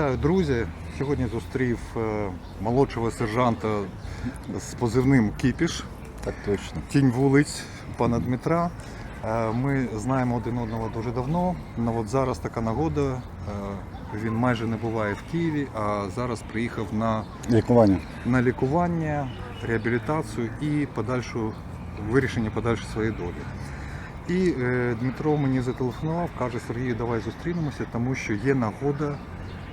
Вітаю, друзі! Сьогодні зустрів е, молодшого сержанта з позивним Кіпіш, Так точно. тінь вулиць пана Дмитра. Е, Ми знаємо один одного дуже давно. але от зараз така нагода. е, Він майже не буває в Києві, а зараз приїхав на, Лікування. на лікування, реабілітацію і подальшу вирішення подальшої своєї долі. І Дмитро мені зателефонував, каже Сергію, давай зустрінемося, тому що є нагода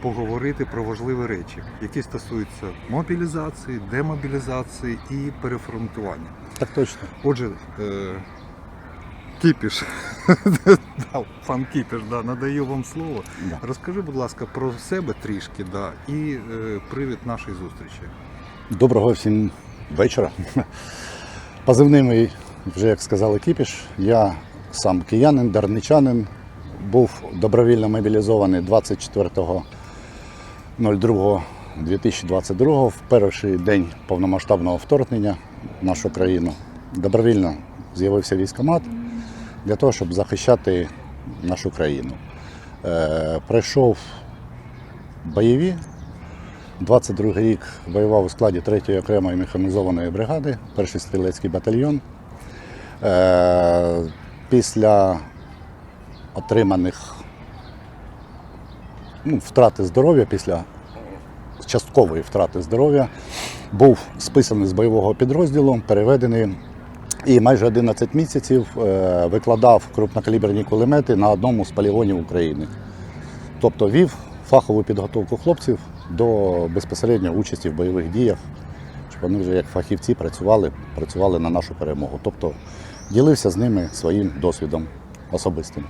поговорити про важливі речі, які стосуються мобілізації, демобілізації і перефронтування. Так точно. Отже, е, Кіпіш, да, пан Кіпіш, да, надаю вам слово. Да. Розкажи, будь ласка, про себе трішки, да, і е, привід нашої зустрічі. Доброго всім вечора. Позивний мій, вже як сказали, кіпіш. Я сам киянин, дарничанин. Був добровільно мобілізований 24.02.2022 в перший день повномасштабного вторгнення в нашу країну. Добровільно з'явився військкомат для того, щоб захищати нашу країну. Е, пройшов бойові 22 рік воював у складі 3-ї окремої механізованої бригади, перший стрілецький батальйон. Е, Після отриманих ну, втрати здоров'я, після часткової втрати здоров'я, був списаний з бойового підрозділу, переведений і майже 11 місяців е, викладав крупнокаліберні кулемети на одному з полігонів України. Тобто вів фахову підготовку хлопців до безпосередньо участі в бойових діях, щоб вони вже як фахівці працювали, працювали на нашу перемогу. Тобто ділився з ними своїм досвідом особистим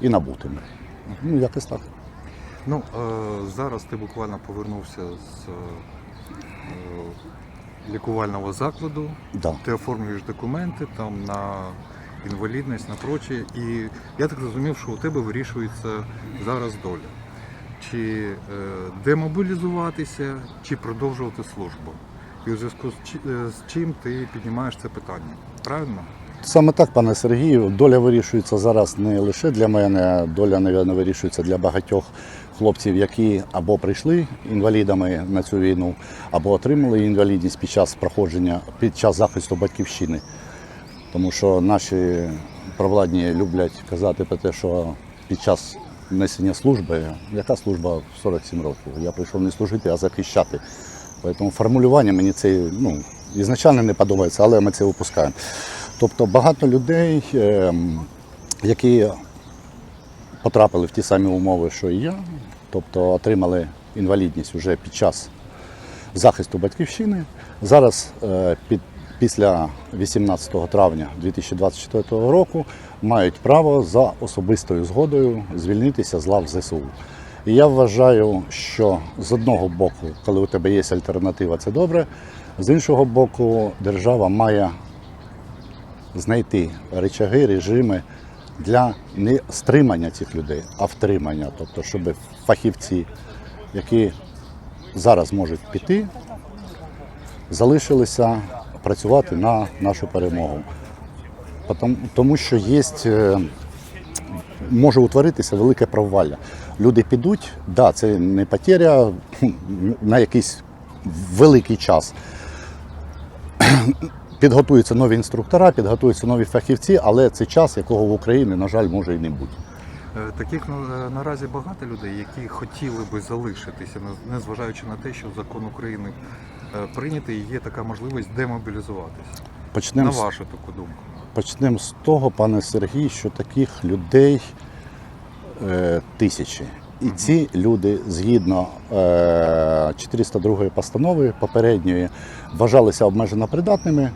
і набутим. Ну, якось так. Ну, е, зараз ти буквально повернувся з е, лікувального закладу, Да. ти оформлюєш документи там на інвалідність, на проче. І я так зрозумів, що у тебе вирішується зараз доля. Чи е, демобілізуватися, чи продовжувати службу. І у зв'язку з, е, з чим ти піднімаєш це питання. Правильно? Саме так, пане Сергію, доля вирішується зараз не лише для мене, доля, мабуть, вирішується для багатьох хлопців, які або прийшли інвалідами на цю війну, або отримали інвалідність під час проходження, під час захисту батьківщини. Тому що наші провладні люблять казати про те, що під час несення служби, яка служба в 47 років? Я прийшов не служити, а захищати. Тому формулювання мені це ну, ізначально не подобається, але ми це випускаємо. Тобто багато людей, ем, які потрапили в ті самі умови, що і я, тобто отримали інвалідність вже під час захисту батьківщини. Зараз е, під, після 18 травня 2024 року мають право за особистою згодою звільнитися з лав ЗСУ. І я вважаю, що з одного боку, коли у тебе є альтернатива, це добре. З іншого боку, держава має знайти речаги, режими для не стримання цих людей, а втримання. Тобто, щоб фахівці, які зараз можуть піти, залишилися працювати на нашу перемогу. Тому що є, е, може утворитися велике провалля. Люди підуть, да, це не потеря на якийсь великий час. Підготуються нові інструктора, підготуються нові фахівці, але це час, якого в Україні, на жаль, може і не бути. Е, Таких е, наразі багато людей, які хотіли би залишитися, не- незважаючи на те, що закон України е, прийнятий, і є така можливість демобілізуватися. Почнемо На вашу таку думку. Почнемо з того, пане Сергій, що таких людей е, тисячі. І ці люди, згідно е, 402 постанови попередньої, вважалися обмежено придатними,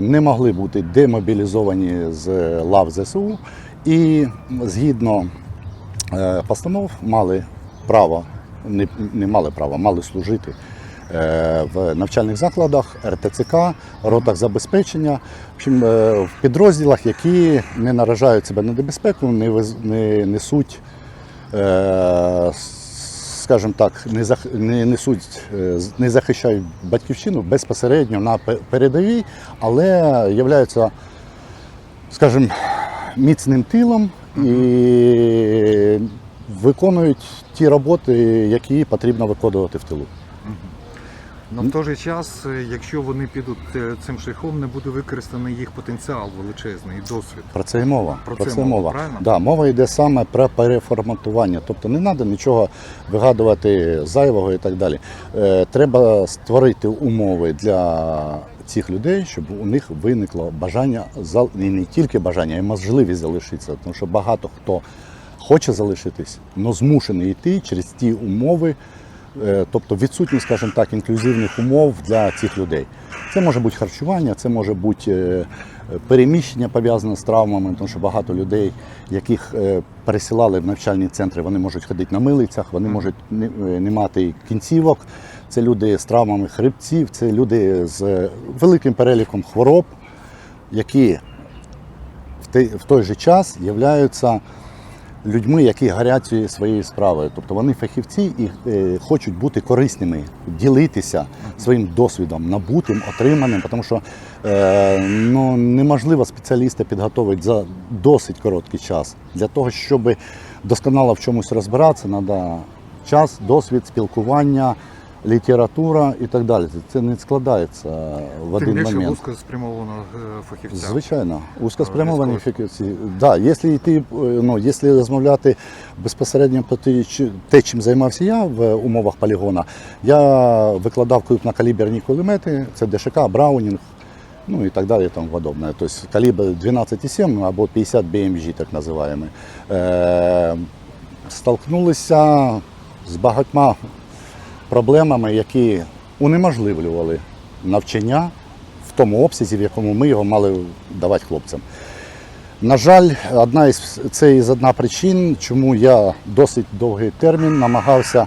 не могли бути демобілізовані з лав ЗСУ. І згідно е, постанов мали право, не, не мали права, мали служити е, в навчальних закладах, РТЦК, ротах забезпечення, в, е, підрозділах, які не наражають себе на небезпеку, не, несуть, е, скажімо так, не, зах, не несуть, е, не захищають батьківщину безпосередньо на передовій, але являються, скажімо, міцним тилом і виконують ті роботи, які потрібно виконувати в тилу. Но в той же час, е, якщо вони підуть е, цим шляхом, не буде використаний їх потенціал величезний досвід. Про це і мова. Про це мова, правильно? Да, мова йде саме про переформатування. Тобто не треба нічого вигадувати зайвого і так далі. Е, треба створити умови для цих людей, щоб у них виникло бажання і не тільки бажання, а й можливість залишитися. Тому що багато хто хоче залишитись, але змушений йти через ті умови. Е, Тобто відсутність, скажімо так, інклюзивних умов для цих людей. Це може бути харчування, це може бути е, переміщення пов'язане з травмами, тому що багато людей, яких е, пересилали в навчальні центри, вони можуть ходити на милицях, вони можуть не, мати кінцівок. Це люди з травмами хребців, це люди з великим переліком хвороб, які в той же час являються людьми, які гаряться своєю справою. Тобто вони фахівці і е, хочуть бути корисними, ділитися своїм досвідом, набутим, отриманим, тому що е, ну, неможливо спеціаліста підготовити за досить короткий час. Для того, щоб досконало в чомусь розбиратися, треба час, досвід, спілкування. Література і так далі. Це не складається в Тим один більше момент. вузько спрямованого е, фахівця. Звичайно, узкоспрямовані Військові. фахівці. Да, якщо йти, е, ну, якщо розмовляти безпосередньо про те, чим займався я в умовах полігона, я викладав крупнокаліберні кулемети, це ДШК, Браунінг, ну і так далі, і тому подобне. Тобто калібр 12,7 або 50 BMG, так називаємо. Е, столкнулися з багатьма проблемами, які унеможливлювали навчання в тому обсязі, в якому ми його мали давати хлопцям. На жаль, одна із це із одна причин, чому я досить довгий термін намагався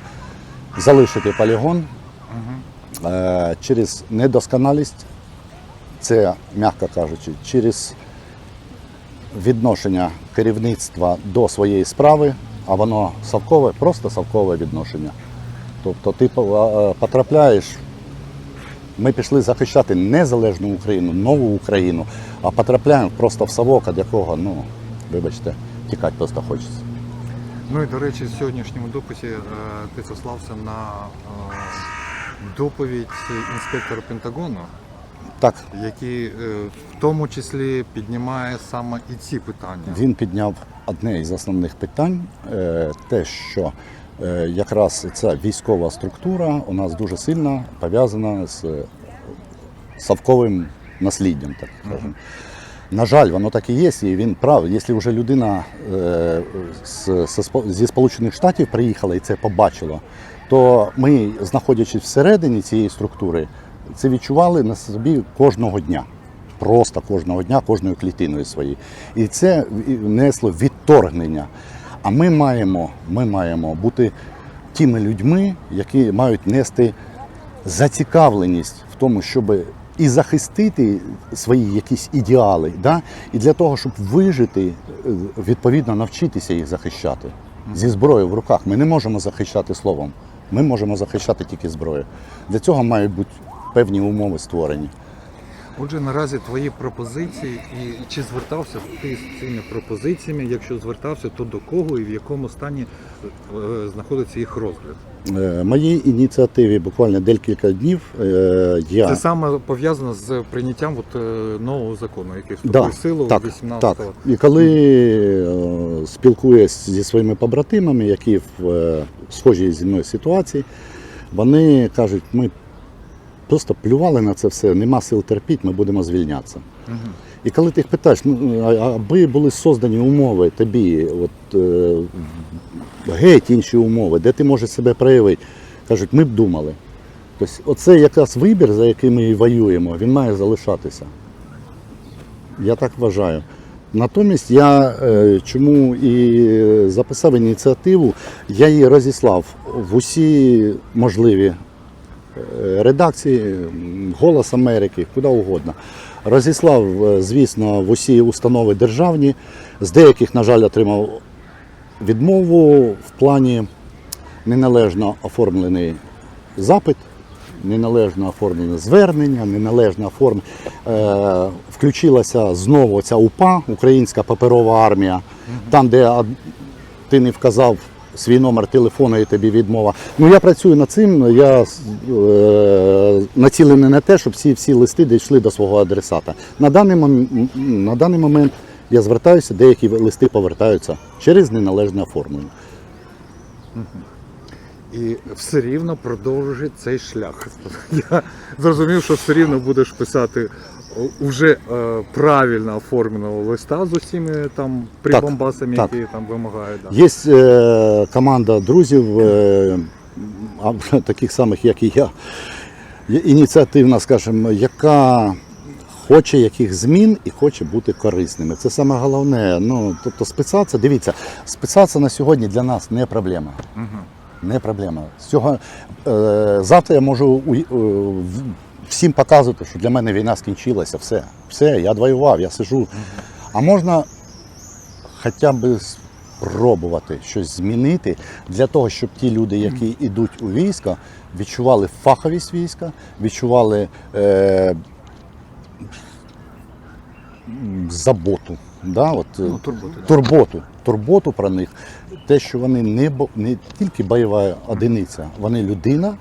залишити полігон Е, через недосконалість, це, м'яко кажучи, через відношення керівництва до своєї справи, а воно совкове, просто совкове відношення. Тобто ти по- потрапляєш ми пішли захищати незалежну Україну, нову Україну, а потрапляємо просто в совок, від якого, ну, вибачте, тікати просто хочеться. Ну і до речі, в сьогоднішньому дописі е, ти сослався на е, доповідь інспектора Пентагону, Так, який е, в тому числі піднімає саме і ці питання. він підняв одне із основних питань, те, що якраз ця військова структура у нас дуже сильно пов'язана з е, совковим насліддям, так скажемо. На жаль, воно так і є, і він прав. Якщо вже людина е, зі Сполучених Штатів приїхала і це побачила, то ми, знаходячись всередині цієї структури, це відчували на собі кожного дня. Просто кожного дня, кожною клітиною своєю. І це несло відторгнення. А ми маємо, ми маємо бути тими людьми, які мають нести зацікавленість в тому, щоб і захистити свої якісь ідеали, да? і для того, щоб вижити, е, відповідно навчитися їх захищати. Зі зброєю в руках ми не можемо захищати словом. Ми можемо захищати тільки зброєю. Для цього мають бути певні умови створені. Отже, наразі твої пропозиції, і чи звертався ти з цими пропозиціями? Якщо звертався, то до кого і в якому стані е, знаходиться їх розгляд? Е, Моїй ініціативі буквально декілька днів е, я Це саме пов'язано з прийняттям от, нового закону, який вступив Да, в силу так, 18 так. І коли спілкуюсь зі своїми побратимами, які в схожій зі мною ситуації, вони кажуть, ми просто плювали на це все, нема сил терпіти, ми будемо звільнятися. І коли ти їх питаєш, ну, аби були создані умови тобі, от, е, геть інші умови, де ти можеш себе проявити, кажуть, ми б думали. Тобто, оце якраз вибір, за який ми воюємо, він має залишатися. Я так вважаю. Натомість я е, чому і записав ініціативу, я її розіслав в усі можливі редакції, Голос Америки, куди угодно. Розіслав, е, звісно, в усі установи державні. З деяких, на жаль, отримав відмову в плані неналежно оформлений запит, неналежно оформлене звернення, неналежно оформлення. Е, включилася знову ця УПА, Українська паперова армія, там, де ти не вказав свій номер телефону і тобі відмова. Ну я працюю над цим. Я е, націлений на те, щоб всі, всі листи дійшли до свого адресата. На даний, на даний момент я звертаюся, деякі листи повертаються через неналежне оформлення. І все рівно продовжить цей шлях. Я зрозумів, що все рівно будеш писати вже е, правильно оформленого листа з усіми там прибамбасами, так. які там вимагають. Да. Є е, команда друзів, е, таких самих, як і я, ініціативна, скажімо, яка хоче яких змін і хоче бути корисними. Це саме головне. Ну, тобто спецація, дивіться, спецація на сьогодні для нас не проблема. Не проблема. З цього, е, завтра я можу у- е, в- всім показувати, що для мене війна скінчилася. Все. Все, я воював, я сижу. А можна хоча б спробувати щось змінити для того, щоб ті люди, які йдуть у військо, відчували фаховість війська, відчували е, заботу. Да? От, е, Ну, турботу, да. турботу, турботу про них. Те, що вони не, не тільки бойова одиниця, вони людина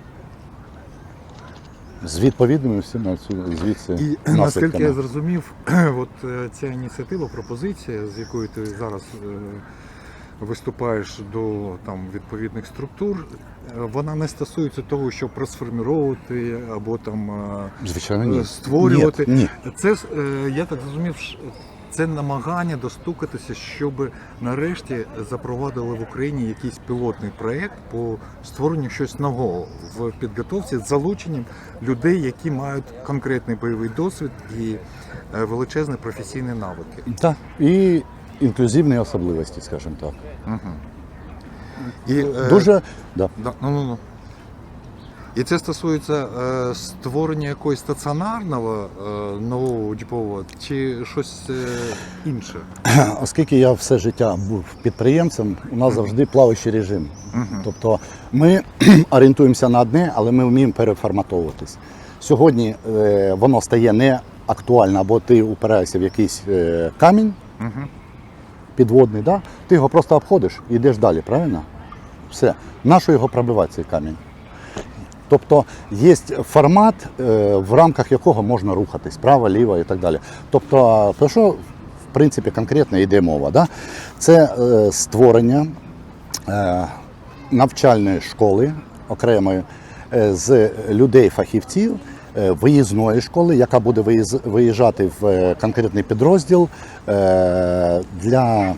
з відповідними всіма звідси І наскільки я зрозумів, от е, ця ініціатива, пропозиція, з якою ти зараз е, виступаєш до там відповідних структур, е, вона не стосується того, щоб розформіровувати або там Звичайно, ні. створювати. Ні, ні. Це я так зрозумів, це намагання достукатися, щоб нарешті запровадили в Україні якийсь пілотний проєкт по створенню щось нового в підготовці з залученням людей, які мають конкретний бойовий досвід і е, величезні професійні навики. Так. І інклюзивні особливості, скажімо так. І, е, Дуже да. Да, ну, ну, ну. І це стосується е, створення якогось стаціонарного е, нового учбового чи щось е, інше. Оскільки я все життя був підприємцем, у нас завжди плаваючий режим. Тобто ми орієнтуємося на одне, але ми вміємо переформатовуватись. Сьогодні е, воно стає не актуально, або ти упираєшся в якийсь е, камінь підводний, да? ти його просто обходиш і йдеш далі, правильно? Все. Нащо його пробивати цей камінь? Тобто є формат, е, в рамках якого можна рухатись, право, ліво і так далі. Тобто, про що в принципі конкретно йде мова? Да? Це е, створення е, навчальної школи окремої з людей-фахівців. Виїзної школи, яка буде виїжджати в конкретний підрозділ для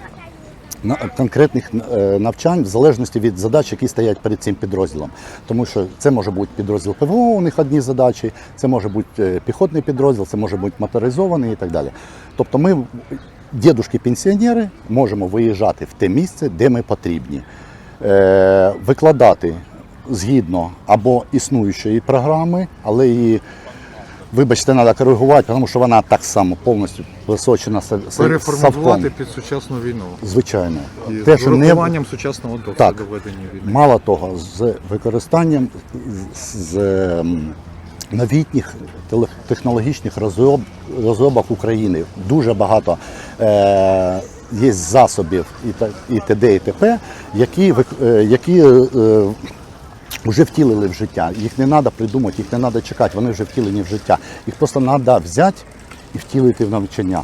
конкретних е, навчань в залежності від задач, які стоять перед цим підрозділом. Тому що це може бути підрозділ ПВО, у них одні задачі, це може бути е, піхотний підрозділ, це може бути моторизований і так далі. Тобто ми, дідушки-пенсіонери, можемо виїжджати в те місце, де ми потрібні, Е, викладати згідно або існуючої програми, але і Вибачте, треба коригувати, тому що вона так само повністю височена Переформатувати під сучасну війну. Звичайно. І Те, з що не сучасного Так. ведення війни. мало того, з використанням з, з ем, новітніх технологічних розроб, розробок України дуже багато е, є засобів і, і т.д. і т.п., які, е, які е, вже втілили в життя. Їх не треба придумати, їх не треба чекати, вони вже втілені в життя. Їх просто треба взяти і втілити в навчання.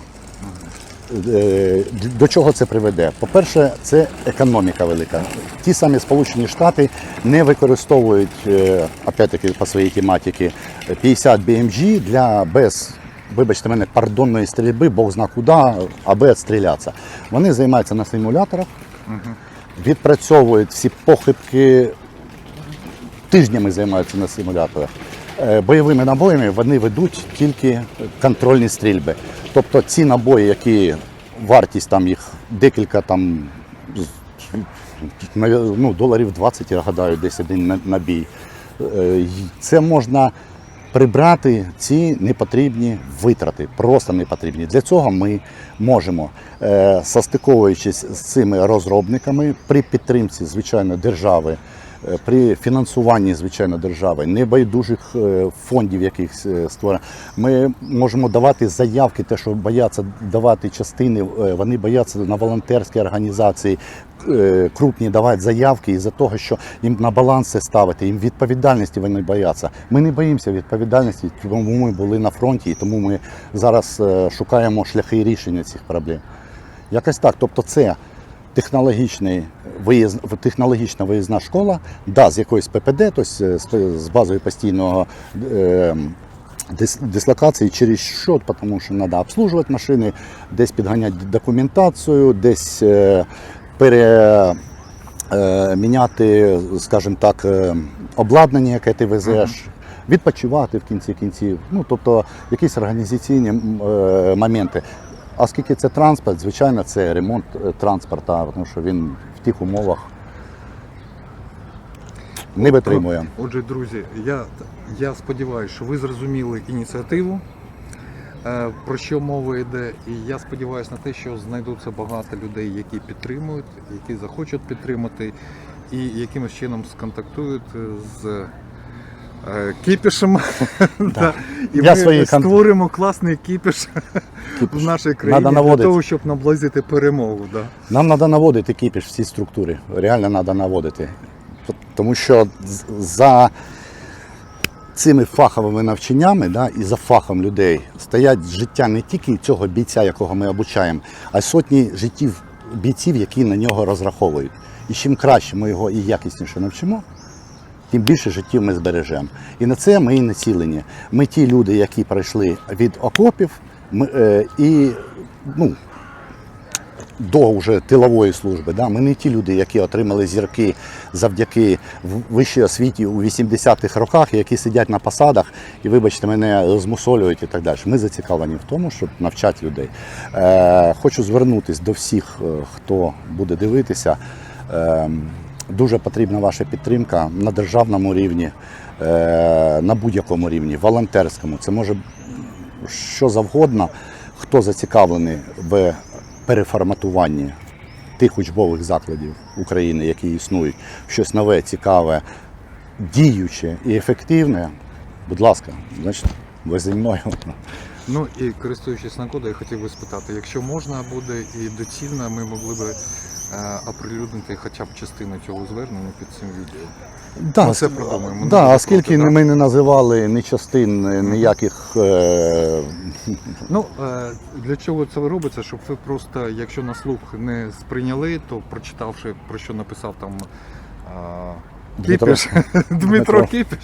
Е, До чого це приведе? По-перше, це економіка велика. Ті самі Сполучені Штати не використовують, е, опять-таки по своїй тематиці, 50 BMG для без, вибачте мене, пардонної стрільби, Бог зна куди, аби відстрілятися. Вони займаються на симуляторах, відпрацьовують всі похибки, тижнями займаються на симуляторах. Е, Бойовими набоями вони ведуть тільки контрольні стрільби. Тобто ці набої, які вартість там їх декілька там ну, доларів 20, я гадаю, десь один на- набій. Е, Це можна прибрати ці непотрібні витрати, просто непотрібні. Для цього ми можемо, е, состиковуючись з цими розробниками при підтримці, звичайно, держави, при фінансуванні, звичайно, держави, небайдужих е, фондів якихось е, створено. Ми можемо давати заявки, те, що бояться давати частини, е, вони бояться на волонтерські організації. е, Крупні давати заявки із-за того, що їм на баланс це ставити, їм відповідальності вони бояться. Ми не боїмося відповідальності, тому ми були на фронті, і тому ми зараз е, шукаємо шляхи рішення цих проблем. Якось так. Тобто, це технологічний виїзд, технологічна виїзна школа, да, з якоїсь ППД, тобто з, з базою постійного е, дис, дислокації, через що, тому що треба обслужувати машини, десь підганяти документацію, десь е, пере, е, міняти, скажімо так, е, обладнання, яке ти везеш. Відпочивати в кінці кінців, ну тобто якісь організаційні е, моменти. А Оскільки це транспорт, звичайно, це ремонт е, транспорта, тому що він в тих умовах не витримує. Отже, друзі, я, я сподіваюся, що ви зрозуміли ініціативу, е, про що мова йде. І я сподіваюся на те, що знайдуться багато людей, які підтримують, які захочуть підтримати, і якимось чином сконтактують з е, кіпішем. Да. І Я ми свої кон- створимо класний кіпіш в нашій країні Надо для наводити. того, щоб наблизити перемогу. Да. Нам треба наводити кіпіш в цій структурі. Реально треба наводити. Тому що з- за цими фаховими навчаннями да, і за фахом людей стоять життя не тільки цього бійця, якого ми обучаємо, а й сотні життів бійців, які на нього розраховують. І чим краще ми його і якісніше навчимо, тим більше життів ми збережемо. І на це ми і націлені. Ми ті люди, які пройшли від окопів ми, е, і ну, до вже тилової служби. Да? Ми не ті люди, які отримали зірки завдяки вищій освіті у 80-х роках, які сидять на посадах і, вибачте, мене змусолюють і так далі. Ми зацікавлені в тому, щоб навчати людей. Е, хочу звернутися до всіх, е, хто буде дивитися. Е, дуже потрібна ваша підтримка на державному рівні, е, на будь-якому рівні, волонтерському. Це може що завгодно, хто зацікавлений в переформатуванні тих учбових закладів України, які існують, щось нове, цікаве, діюче і ефективне, будь ласка, значить, ви зі мною. Ну і користуючись нагодою, я хотів би спитати, якщо можна буде і доцільно, ми могли би оприлюднити хоча б частину цього звернення під цим відео. Да, Ми це продумаємо. Не Да, оскільки да? ми не називали ні частин, ні- ніяких. Е, Ну е, для чого це робиться? Щоб ви просто, якщо на слух не сприйняли, то прочитавши про що написав там е, Дмитро. Кіпіш, Дмитро Дмитро. Кіпіш,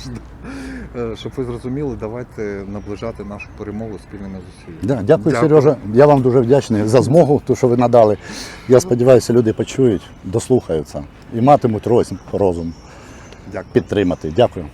щоб ви зрозуміли, давайте наближати нашу перемогу спільними зусиллями. да, дякую, Сережа. Я вам дуже вдячний за змогу, ту, що ви надали. Я сподіваюся, люди почують, дослухаються і матимуть розум, розум Дякую. підтримати. Дякую.